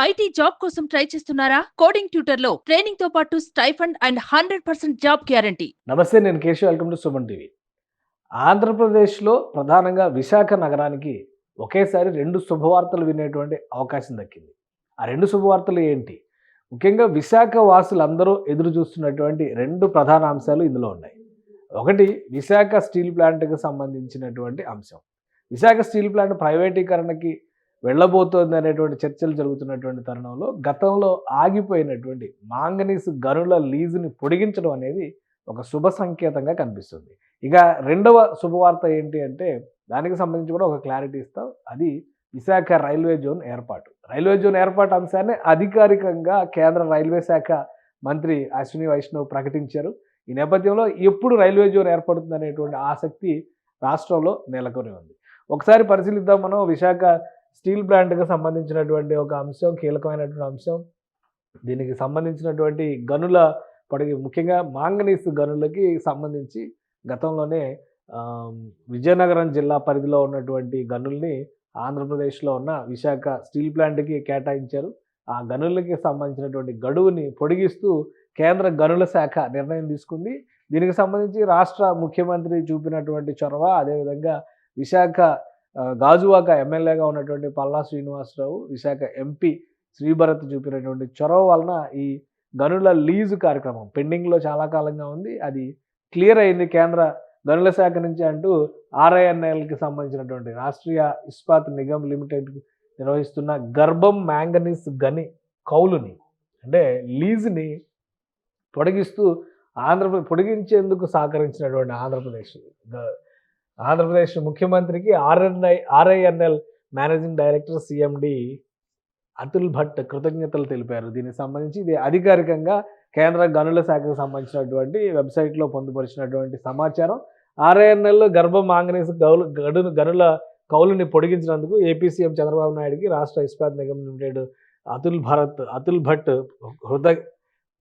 IT job కోసం try చేస్తున్నారా? Coding ట్యూటర్లో ట్రైనింగ్తో పాటు stipend and hundred percent job guarantee. నమస్తే నేను Keshav. Welcome to Suman TV. ఆంధ్రప్రదేశ్లో ప్రధానంగా విశాఖ నగరానికి ఒకేసారి రెండు శుభవార్తలు వినేటువంటి అవకాశం దక్కింది. ఆ రెండు శుభవార్తలు ఏంటి? ముఖ్యంగా విశాఖ వాసులందరూ ఎదురు చూస్తున్నటువంటి రెండు ప్రధాన అంశాలు ఇందులో ఉన్నాయి. ఒకటి విశాఖ స్టీల్ ప్లాంట్కి సంబంధించినటువంటి అంశం. విశాఖ స్టీల్ ప్లాంట్ ప్రైవేటీకరణకి వెళ్ళబోతోంది అనేటువంటి చర్చలు జరుగుతున్నటువంటి తరుణంలో గతంలో ఆగిపోయినటువంటి మాంగనీస్ గనుల లీజుని పొడిగించడం అనేది ఒక శుభ సంకేతంగా కనిపిస్తుంది. ఇక రెండవ శుభవార్త ఏంటి అంటే దానికి సంబంధించి కూడా ఒక క్లారిటీ ఇస్తాం. అది విశాఖ రైల్వే జోన్ ఏర్పాటు. రైల్వే జోన్ ఏర్పాటు అంశాన్ని అధికారికంగా కేంద్ర రైల్వే శాఖ మంత్రి అశ్విని వైష్ణవ్ ప్రకటించారు. ఈ నేపథ్యంలో ఎప్పుడు రైల్వే జోన్ ఏర్పడుతుంది అనేటువంటి ఆసక్తి రాష్ట్రంలో నెలకొని ఉంది. ఒకసారి పరిశీలిద్దాం మనం విశాఖ స్టీల్ ప్లాంట్కి సంబంధించినటువంటి ఒక అంశం కీలకమైనటువంటి అంశం. దీనికి సంబంధించినటువంటి గనుల పడికి ముఖ్యంగా మాంగనీస్ గనులకి సంబంధించి గతంలోనే విజయనగరం జిల్లా పరిధిలో ఉన్నటువంటి గనుల్ని ఆంధ్రప్రదేశ్లో ఉన్న విశాఖ స్టీల్ ప్లాంట్కి కేటాయించారు. ఆ గనులకి సంబంధించినటువంటి గడువుని పొడిగిస్తూ కేంద్ర గనుల శాఖ నిర్ణయం తీసుకుంది. దీనికి సంబంధించి రాష్ట్ర ముఖ్యమంత్రి చూపినటువంటి చొరవ అదేవిధంగా విశాఖ గాజువాక ఎమ్మెల్యేగా ఉన్నటువంటి పల్లా శ్రీనివాసరావు విశాఖ ఎంపీ శ్రీభరత్ చూపినటువంటి చొరవ వలన ఈ గనుల లీజు కార్యక్రమం పెండింగ్లో చాలా కాలంగా ఉంది. అది క్లియర్ అయింది కేంద్ర గనుల శాఖ నుంచి అంటూ ఆర్ఐఎన్ఎల్కి సంబంధించినటువంటి రాష్ట్రీయ ఇస్పాత్ నిగమ్ లిమిటెడ్ నిర్వహిస్తున్న గర్భం మ్యాంగనీస్ గని కౌలుని అంటే లీజుని పొడిగిస్తూ ఆంధ్రప్రదేశ్ పొడిగించేందుకు సహకరించినటువంటి ఆంధ్రప్రదేశ్ ఆంధ్రప్రదేశ్ ముఖ్యమంత్రికి RNI RINL managing director CMD Atul Bhatt కృతజ్ఞతలు తెలిపారు. దీనికి సంబంధించి ఇది అధికారికంగా కేంద్ర గనుల శాఖకు సంబంధించినటువంటి వెబ్సైట్లో పొందుపరిచినటువంటి సమాచారం. ఆర్ఐఎన్ఎల్ గర్భం మాంగనీస్ గౌలు గడును గనుల కౌలుని పొడిగించినందుకు ఏపీ సీఎం చంద్రబాబు నాయుడుకి రాష్ట్ర ఇస్పాత్ నిగమ్ లిమిటెడ్ అతుల్ భరత్ అతుల్ భట్ హృదయ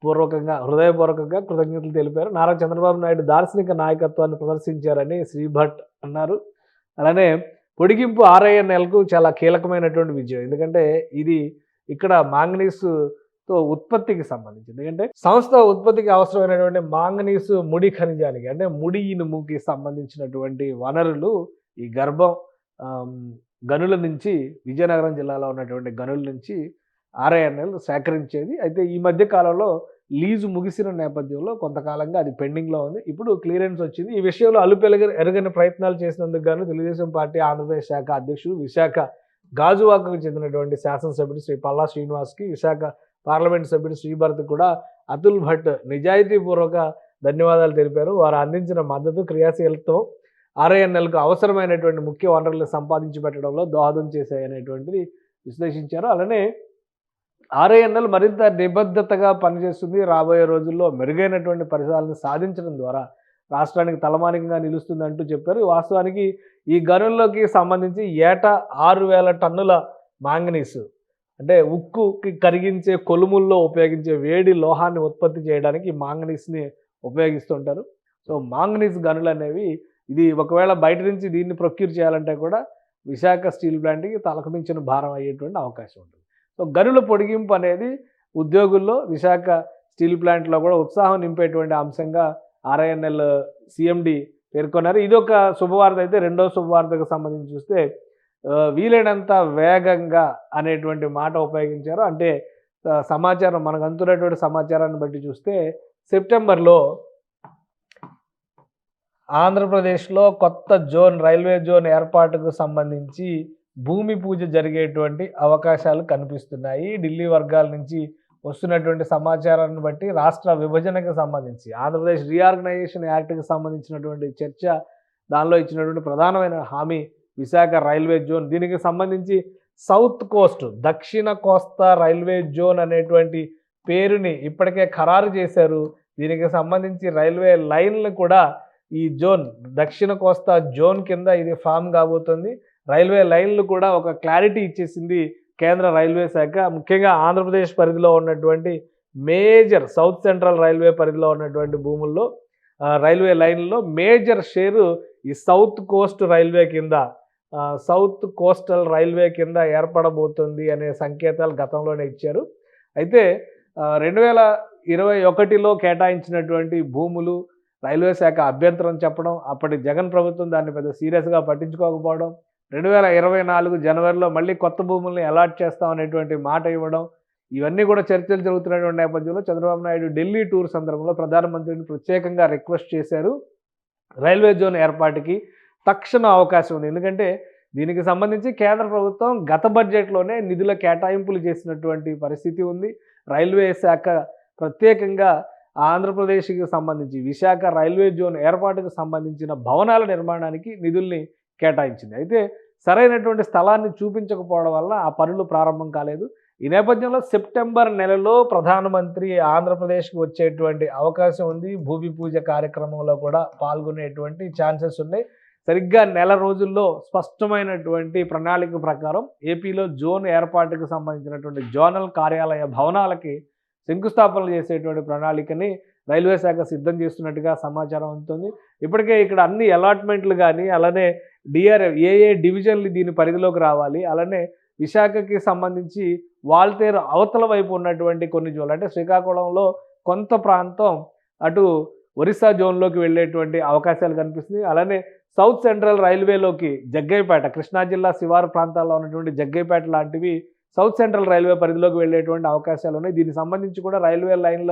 పూర్వకంగా హృదయపూర్వకంగా కృతజ్ఞతలు తెలిపారు. నారా చంద్రబాబు నాయుడు దార్శనిక నాయకత్వాన్ని ప్రదర్శించారని శ్రీ భట్ అన్నారు. అలానే పొడిగింపు ఆర్ఐఎన్ఎల్కు చాలా కీలకమైనటువంటి విజయం. ఎందుకంటే ఇది ఇక్కడ మాంగనీసు తో ఉత్పత్తికి సంబంధించి ఎందుకంటే సంస్థ ఉత్పత్తికి అవసరమైనటువంటి మాంగనీసు ముడి ఖనిజానికి అంటే ముడి ఇనుముకి సంబంధించినటువంటి వనరులు ఈ గర్భం గనుల నుంచి విజయనగరం జిల్లాలో ఉన్నటువంటి గనుల నుంచి ఆర్ఐఎన్ఎల్ సేకరించేది. అయితే ఈ మధ్య కాలంలో లీజు ముగిసిన నేపథ్యంలో కొంతకాలంగా అది పెండింగ్లో ఉంది. ఇప్పుడు క్లియరెన్స్ వచ్చింది. ఈ విషయంలో అలుపెలగ ఎరగని ప్రయత్నాలు చేసినందుకు గాను తెలుగుదేశం పార్టీ ఆంధ్రప్రదేశ్ శాఖ అధ్యక్షుడు విశాఖ గాజువాకకు చెందినటువంటి శాసనసభ్యుడు శ్రీ పల్లా శ్రీనివాస్కి విశాఖ పార్లమెంట్ సభ్యుడు శ్రీభరత్ కూడా అతుల్ భట్ నిజాయితీపూర్వక ధన్యవాదాలు తెలిపారు. వారు అందించిన మద్దతు క్రియాశీలతో ఆర్ఐఎన్ఎల్కు అవసరమైనటువంటి ముఖ్య వనరులు సంపాదించి పెట్టడంలో దోహదం చేశాయనేటువంటిది విశ్లేషించారు. అలానే ఆర్ఐఎన్ఎల్ మరింత నిబద్ధతగా పనిచేస్తుంది. రాబోయే రోజుల్లో మెరుగైనటువంటి పరిసరాలను సాధించడం ద్వారా రాష్ట్రానికి తలమానికంగా నిలుస్తుందంటూ చెప్పారు. వాస్తవానికి ఈ గనుల్లోకి సంబంధించి ఏటా ఆరు వేల టన్నుల మాంగనీస్ అంటే ఉక్కుకి కరిగించే కొలుముల్లో ఉపయోగించే వేడి లోహాన్ని ఉత్పత్తి చేయడానికి మాంగనీస్ని ఉపయోగిస్తుంటారు. సో మాంగనీస్ గనులు అనేవి ఇది ఒకవేళ బయట నుంచి దీన్ని ప్రొక్యూర్ చేయాలంటే కూడా విశాఖ స్టీల్ ప్లాంట్కి తలకు మించిన భారం అయ్యేటువంటి అవకాశం ఉంటుంది. సో గనుల పొడిగింపు అనేది ఉద్యోగుల్లో విశాఖ స్టీల్ ప్లాంట్లో కూడా ఉత్సాహం నింపేటువంటి అంశంగా ఆర్ఐఎన్ఎల్ సిఎండి పేర్కొన్నారు. ఇది ఒక శుభవార్త అయితే రెండో శుభవార్తకు సంబంధించి చూస్తే వీలైనంత వేగంగా అనేటువంటి మాట ఉపయోగించారు. అంటే సమాచారం మనకు అందుతున్నటువంటి సమాచారాన్ని బట్టి చూస్తే సెప్టెంబర్లో ఆంధ్రప్రదేశ్లో కొత్త జోన్ రైల్వే జోన్ ఏర్పాటుకు సంబంధించి భూమి పూజ జరిగేటువంటి అవకాశాలు కనిపిస్తున్నాయి. ఢిల్లీ వర్గాల నుంచి వస్తున్నటువంటి సమాచారాన్ని బట్టి రాష్ట్ర విభజనకు సంబంధించి ఆంధ్రప్రదేశ్ రీఆర్గనైజేషన్ యాక్ట్కి సంబంధించినటువంటి చర్చ దానిలో ఇచ్చినటువంటి ప్రధానమైన హామీ విశాఖ రైల్వే జోన్. దీనికి సంబంధించి సౌత్ కోస్ట్ దక్షిణ కోస్తా రైల్వే జోన్ అనేటువంటి పేరుని ఇప్పటికే ఖరారు చేశారు. దీనికి సంబంధించి రైల్వే లైన్లు కూడా ఈ జోన్ దక్షిణ కోస్తా జోన్ కింద ఇది ఫామ్ కాబోతుంది. రైల్వే లైన్లు కూడా ఒక క్లారిటీ ఇచ్చేసింది కేంద్ర రైల్వే శాఖ. ముఖ్యంగా ఆంధ్రప్రదేశ్ పరిధిలో ఉన్నటువంటి మేజర్ సౌత్ సెంట్రల్ రైల్వే పరిధిలో ఉన్నటువంటి భూముల్లో రైల్వే లైన్లో మేజర్ షేరు ఈ సౌత్ కోస్ట్ రైల్వే కింద. సౌత్ కోస్టల్ రైల్వే కింద ఏర్పడబోతుంది అనే సంకేతాలు గతంలోనే ఇచ్చారు. అయితే రెండు వేల ఇరవై ఒకటిలో కేటాయించినటువంటి భూములు రైల్వే శాఖ అభ్యంతరం చెప్పడం అప్పటి జగన్ ప్రభుత్వం దాన్ని పెద్ద సీరియస్గా పట్టించుకోకపోవడం రెండు వేల ఇరవై నాలుగు జనవరిలో మళ్ళీ కొత్త భూముల్ని అలాట్ చేస్తాం అనేటువంటి మాట ఇవ్వడం ఇవన్నీ కూడా చర్చలు జరుగుతున్నటువంటి నేపథ్యంలో చంద్రబాబు నాయుడు ఢిల్లీ టూర్ సందర్భంలో ప్రధానమంత్రిని ప్రత్యేకంగా రిక్వెస్ట్ చేశారు. రైల్వే జోన్ ఏర్పాటుకి తక్షణ అవకాశం ఉంది. ఎందుకంటే దీనికి సంబంధించి కేంద్ర ప్రభుత్వం గత బడ్జెట్లోనే నిధుల కేటాయింపులు చేసినటువంటి పరిస్థితి ఉంది. రైల్వే శాఖ ప్రత్యేకంగా ఆంధ్రప్రదేశ్కి సంబంధించి విశాఖ రైల్వే జోన్ ఏర్పాటుకు సంబంధించిన భవనాల నిర్మాణానికి నిధుల్ని కేటాయించింది. అయితే సరైనటువంటి స్థలాన్ని చూపించకపోవడం వల్ల ఆ పనులు ప్రారంభం కాలేదు. ఈ నేపథ్యంలో సెప్టెంబర్ నెలలో ప్రధానమంత్రి ఆంధ్రప్రదేశ్కి వచ్చేటువంటి అవకాశం ఉంది. భూమి పూజ కార్యక్రమంలో కూడా పాల్గొనేటువంటి ఛాన్సెస్ ఉన్నాయి. సరిగ్గా నెల రోజుల్లో స్పష్టమైనటువంటి ప్రణాళిక ప్రకారం ఏపీలో జోన్ ఏర్పాటుకు సంబంధించినటువంటి జోనల్ కార్యాలయ భవనాలకి శంకుస్థాపనలు చేసేటువంటి ప్రణాళికని రైల్వే శాఖ సిద్ధం చేస్తున్నట్టుగా సమాచారం ఉంటుంది ఇప్పటికే ఇక్కడ అన్ని అలాట్మెంట్లు కానీ అలానే డిఆర్ఎఫ్ ఏ ఏ డివిజన్లు దీని పరిధిలోకి రావాలి? అలానే విశాఖకి సంబంధించి వాల్తేరు అవతల వైపు ఉన్నటువంటి కొన్ని జోన్లు అంటే శ్రీకాకుళంలో కొంత ప్రాంతం అటు ఒరిస్సా జోన్లోకి వెళ్ళేటువంటి అవకాశాలు కనిపిస్తుంది అలానే సౌత్ సెంట్రల్ రైల్వేలోకి జగ్గైపేట కృష్ణా జిల్లా శివారు ప్రాంతాల్లో ఉన్నటువంటి జగ్గైపేట లాంటివి సౌత్ సెంట్రల్ రైల్వే పరిధిలోకి వెళ్ళేటువంటి అవకాశాలు ఉన్నాయి. దీనికి సంబంధించి కూడా రైల్వే లైన్ల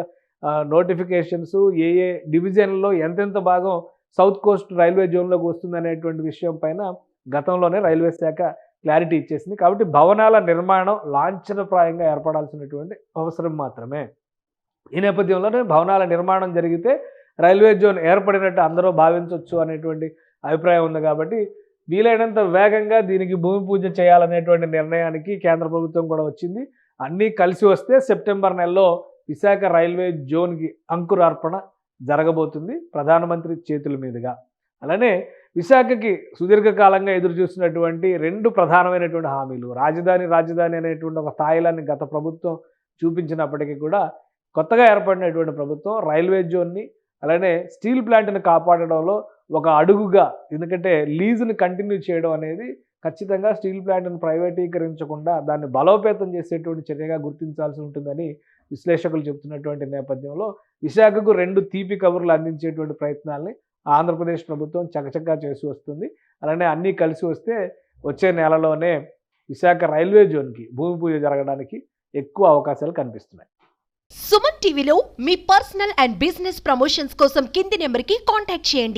నోటిఫికేషన్స్ ఏ ఏ డివిజన్లో ఎంతెంత భాగం సౌత్ కోస్ట్ రైల్వే జోన్లోకి వస్తుంది అనేటువంటి విషయం పైన గతంలోనే రైల్వే శాఖ క్లారిటీ ఇచ్చేసింది. కాబట్టి భవనాల నిర్మాణం లాంఛనప్రాయంగా ఏర్పడాల్సినటువంటి అవసరం మాత్రమే. ఈ నేపథ్యంలోనే భవనాల నిర్మాణం జరిగితే రైల్వే జోన్ ఏర్పడినట్టు అందరూ భావించవచ్చు అనేటువంటి అభిప్రాయం ఉంది కాబట్టి వీలైనంత వేగంగా దీనికి భూమి పూజ చేయాలనేటువంటి నిర్ణయానికి కేంద్ర ప్రభుత్వం కూడా వచ్చింది. అన్నీ కలిసి వస్తే సెప్టెంబర్ నెలలో విశాఖ రైల్వే జోన్కి అంకురార్పణ జరగబోతుంది ప్రధానమంత్రి చేతుల మీదుగా. అలానే విశాఖకి సుదీర్ఘకాలంగా ఎదురు చూస్తున్నటువంటి రెండు ప్రధానమైనటువంటి హామీలు రాజధాని రాజధాని అనేటువంటి ఒక స్థాయిలాన్ని గత ప్రభుత్వం చూపించినప్పటికీ కూడా కొత్తగా ఏర్పడినటువంటి ప్రభుత్వం రైల్వే జోన్ని అలానే స్టీల్ ప్లాంట్ని కాపాడడంలో ఒక అడుగుగా ఎందుకంటే లీజుని కంటిన్యూ చేయడం అనేది ఖచ్చితంగా స్టీల్ ప్లాంట్ను ప్రైవేటీకరించకుండా దాన్ని బలోపేతం చేసేటువంటి చర్యగా గుర్తించాల్సి ఉంటుందని విశ్లేషకులు చెబుతున్నటువంటి నేపథ్యంలో విశాఖకు రెండు తీపి కబుర్లు అందించేటువంటి ప్రయత్నాల్ని ఆంధ్రప్రదేశ్ ప్రభుత్వం చకచకా చేసి వస్తుంది. అలానే అన్నీ కలిసి వస్తే వచ్చే నెలలోనే విశాఖ రైల్వే జోన్కి భూమి పూజ జరగడానికి ఎక్కువ అవకాశాలు కనిపిస్తున్నాయి. సుమన్ టీవీలో మీ పర్సనల్ అండ్ బిజినెస్ ప్రమోషన్స్ కోసం కింది నెంబర్కి కాంటాక్ట్ చేయండి.